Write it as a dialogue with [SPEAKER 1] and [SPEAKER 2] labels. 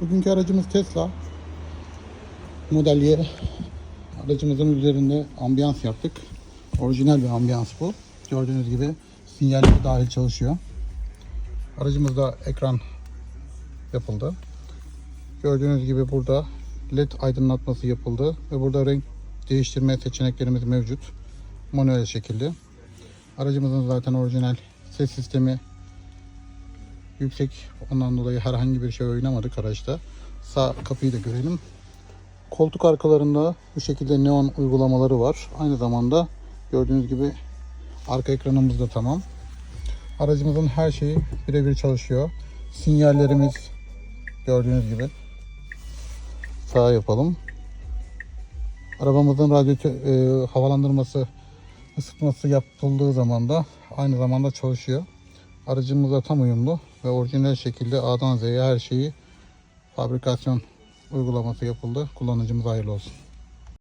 [SPEAKER 1] Bugünkü aracımız Tesla. Model Y. Aracımızın üzerinde ambiyans yaptık. Orijinal bir ambiyans bu. Gördüğünüz gibi sinyalleri dahil çalışıyor. Aracımızda ekran yapıldı. Gördüğünüz gibi burada led aydınlatması yapıldı ve burada renk değiştirme seçeneklerimiz mevcut. Manuel şekilde. Aracımızın zaten orijinal ses sistemi yüksek. Ondan dolayı herhangi bir şey oynamadık araçta. Sağ kapıyı da görelim. Koltuk arkalarında bu şekilde neon uygulamaları var. Aynı zamanda gördüğünüz gibi arka ekranımız da tamam. Aracımızın her şeyi birebir çalışıyor. Sinyallerimiz gördüğünüz gibi. Sağ yapalım. Arabamızın radyatör e, havalandırması ısıtması yapıldığı zaman da aynı zamanda çalışıyor. Aracımızla tam uyumlu ve orijinal şekilde A'dan Z'ye her şeyi fabrikasyon uygulaması yapıldı. Kullanıcımız hayırlı olsun.